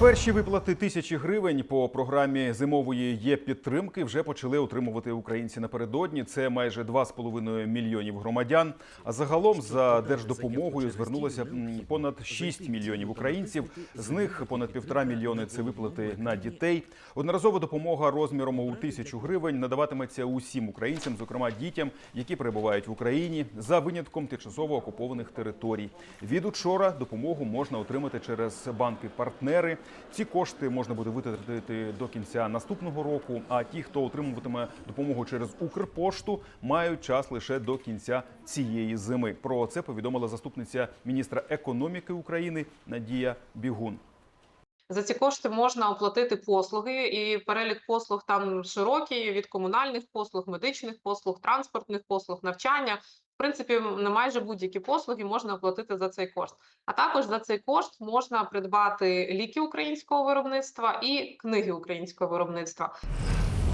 Перші виплати тисячі гривень по програмі зимової є підтримки вже почали отримувати українці напередодні. Це майже 2,5 мільйонів громадян. А загалом за держдопомогою звернулося понад 6 мільйонів українців. З них понад півтора мільйони це виплати на дітей. Одноразова допомога розміром у тисячу гривень надаватиметься усім українцям, зокрема дітям, які перебувають в Україні, за винятком тимчасово окупованих територій. Від учора допомогу можна отримати через банки-партнери. Ці кошти можна буде витратити до кінця наступного року. А ті, хто отримуватиме допомогу через Укрпошту, мають час лише до кінця цієї зими. Про це повідомила заступниця міністра економіки України Надія Бігун. За ці кошти можна оплатити послуги, і перелік послуг там широкий від комунальних послуг, медичних послуг, транспортних послуг, навчання. В принципі, на майже будь-які послуги можна оплатити за цей кошт. А також за цей кошт можна придбати ліки українського виробництва і книги українського виробництва.